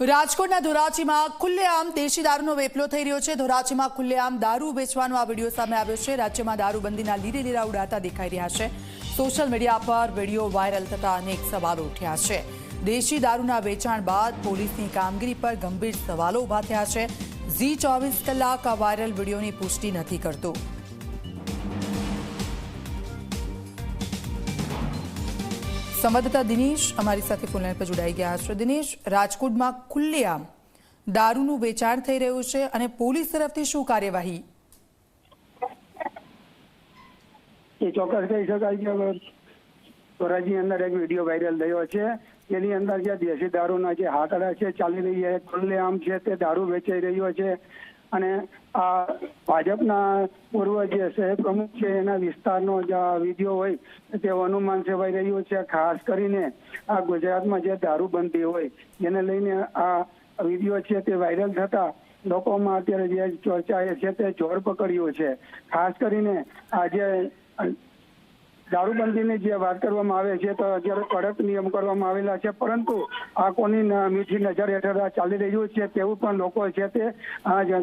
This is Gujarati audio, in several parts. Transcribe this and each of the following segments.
રાજકોટના ધોરાજીમાં ખુલ્લેઆમ દેશી દારૂનો વેપલો થઈ રહ્યો છે. ધોરાજીમાં ખુલ્લેઆમ દારૂ વેચવાનો આ વીડિયો સામે આવ્યો છે. રાજ્યમાં દારૂબંધીના લીરે લીરા ઉડાતા દેખાઈ રહ્યા છે. સોશિયલ મીડિયા પર વીડિયો વાયરલ થતા અનેક સવાલો ઉઠ્યા છે. દેશી દારૂના વેચાણ બાદ પોલીસની કામગીરી પર ગંભીર સવાલો ઊભા થયા છે. ઝી ચોવીસ કલાક આ વાયરલ વિડીયોની પુષ્ટિ નથી કરતું. સંવાદદાતા દિનેશ અમારી સાથે ફોનલાઈન પર જોડાઈ ગયા છે. દિનેશ, રાજકોટમાં ખુલ્લેઆમ દારૂનું વેચાણ થઈ રહ્યું છે અને પોલીસ તરફથી શું કાર્યવાહી? એ ચોક્કસ કહી શકાય કે ધોરાજી અંદર એક વીડિયો વાયરલ થયો છે. જેની અંદર જે દેશી દારૂના જે હાકડા છે, ચાલી રહી છે, ખુલ્લેઆમ છે તે દારૂ વેચાઈ રહ્યો છે. અને આ ભાજપના પૂર્વ જે શહેર પ્રમુખ છે, એના વિસ્તારનો જે વીડિયો હોય, તે અનુમાન સેવાઈ રહ્યું છે. ખાસ કરીને આ ગુજરાતમાં જે દારૂબંધી હોય, એને લઈને આ વીડિયો છે તે વાયરલ થતા લોકોમાં અત્યારે જે ચર્ચા છે તે જોર પકડ્યું છે. ખાસ કરીને આજે દારૂબંધીની જે વાત કરવામાં આવે છે, તો અત્યારે કડક નિયમ કરવામાં આવેલા છે, પરંતુ આ કોની મીઠી નજર હેઠળ ચાલી રહ્યું છે તેવું પણ લોકો છે તે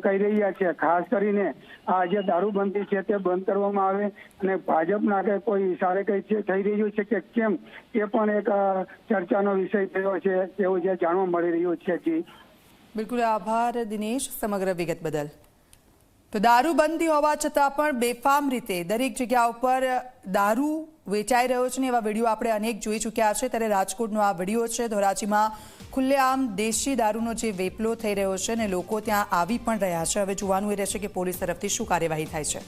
કહી રહ્યા છે. ખાસ કરીને આ જે દારૂબંધી છે તે બંધ કરવામાં આવે અને ભાજપના કે કોઈ ઇશારે કઈ થઈ રહ્યું છે કે કેમ, એ પણ એક ચર્ચાનો વિષય થયો છે તેવું જે જાણવા મળી રહ્યું છે. જી. બિલકુલ આભાર દિનેશ સમગ્ર વિગત બદલ. તો દારૂબંધી હોવા છતાં પણ બેફામ રીતે દરેક જગ્યા ઉપર દારૂ વેચાઈ રહ્યો છે ને એવા વીડિયો આપણે અનેક જોઈ ચૂક્યા છે. ત્યારે રાજકોટનો આ વીડિયો છે ધોરાજીમાં ખુલ્લેઆમ દેશી દારૂનો જે વેપલો થઈ રહ્યો છે ને લોકો ત્યાં આવી પણ રહ્યા છે. હવે જોવાનું એ રહેશે કે પોલીસ તરફથી શું કાર્યવાહી થાય છે.